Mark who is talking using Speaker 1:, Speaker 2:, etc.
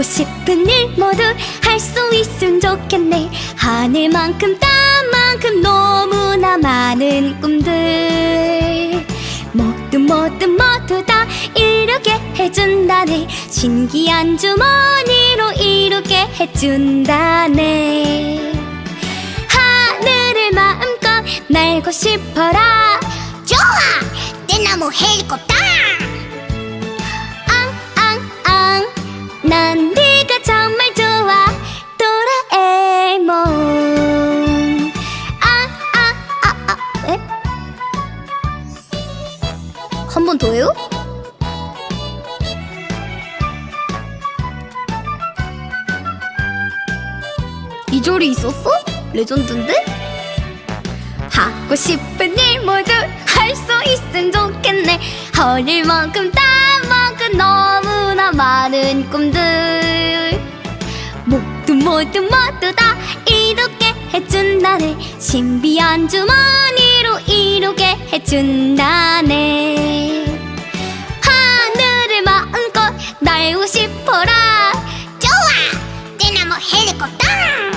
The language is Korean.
Speaker 1: 하고 싶은 일 모두 할 수 있으면 좋겠네. 하늘만큼 땅만큼 너무나 많은 꿈들. 모두 모두 모두 다 이루게 해준다네. 신기한 주머니로 이루게 해준다네. 하늘을 마음껏 날고 싶어라.
Speaker 2: 좋아! 내 나무 헬리콥터!
Speaker 1: 한 번 더요? 이 절이 있었어? 레전드인데? 하고 싶은 일 모두 할 수 있으면 좋겠네 어릴만큼 딸만큼 너무나 많은 꿈들 모두 모두 모두 다 이루게 해준다네 신비한 주머니로 이루게 해준다네 마음껏 날고 싶어라
Speaker 2: 좋아! 내 나무 헬리콥터!